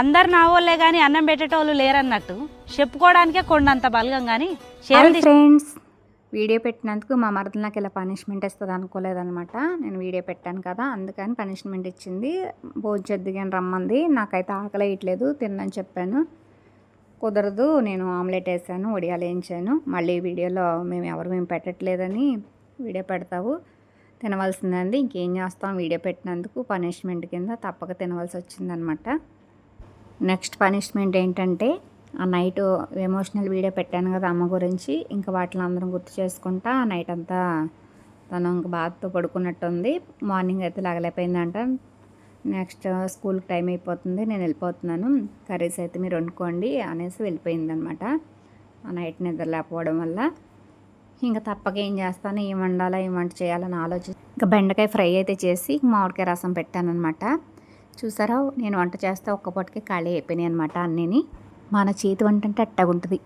అందరు నా వాళ్ళే కానీ అన్నం పెట్టేటోళ్ళు లేరన్నట్టు చెప్పుకోవడానికే కొండంత బలగం కానీ ఫ్రెండ్స్. వీడియో పెట్టినందుకు మా మరదలు నాకు ఇలా పనిష్మెంట్ ఇస్తుంది అనుకోలేదనమాట నేను వీడియో పెట్టాను కదా అందుకని పనిష్మెంట్ ఇచ్చింది. భోజనం రమ్మంది. నాకైతే ఆకలి వేయట్లేదు తినని చెప్పాను. కుదరదు నేను ఆమ్లెట్ వేసాను వడియాలు వేయించాను. మళ్ళీ వీడియోలో మేము ఎవరు మేము పెట్టట్లేదని వీడియో పెడతావు. తినవలసిందండి. ఇంకేం చేస్తాం? వీడియో పెట్టినందుకు పనిష్మెంట్ కింద తప్పక తినవలసి వచ్చిందనమాట నెక్స్ట్ పనిష్మెంట్ ఏంటంటే ఆ నైట్ ఎమోషనల్ వీడియో పెట్టాను కదా అమ్మ గురించి ఇంకా వాటిని అందరం గుర్తు చేసుకుంటా ఆ నైట్ అంతా తను ఇంకా బాధతో పడుకున్నట్టుంది. మార్నింగ్ అయితే లగలేకపోయిందంట. నెక్స్ట్ స్కూల్కి టైం అయిపోతుంది నేను వెళ్ళిపోతున్నాను. కర్రీస్ అయితే మీరు వండుకోండి అనేసి వెళ్ళిపోయిందనమాట. ఆ నైట్ నిద్ర లేకపోవడం వల్ల. ఇంకా తప్పక ఏం చేస్తాను ఏం వండాలా ఏం వంట చేయాలని ఆలోచి ఇంకా బెండకాయ ఫ్రై అయితే చేసి మామిడికాయ రసం పెట్టానమాట చూసారా? నేను వంట చేస్తే ఒక్క ఖాళీ అయిపోయినాయి అనమాట అన్నీని. మన చేతి వంట అంటే అట్టగుంటుంది.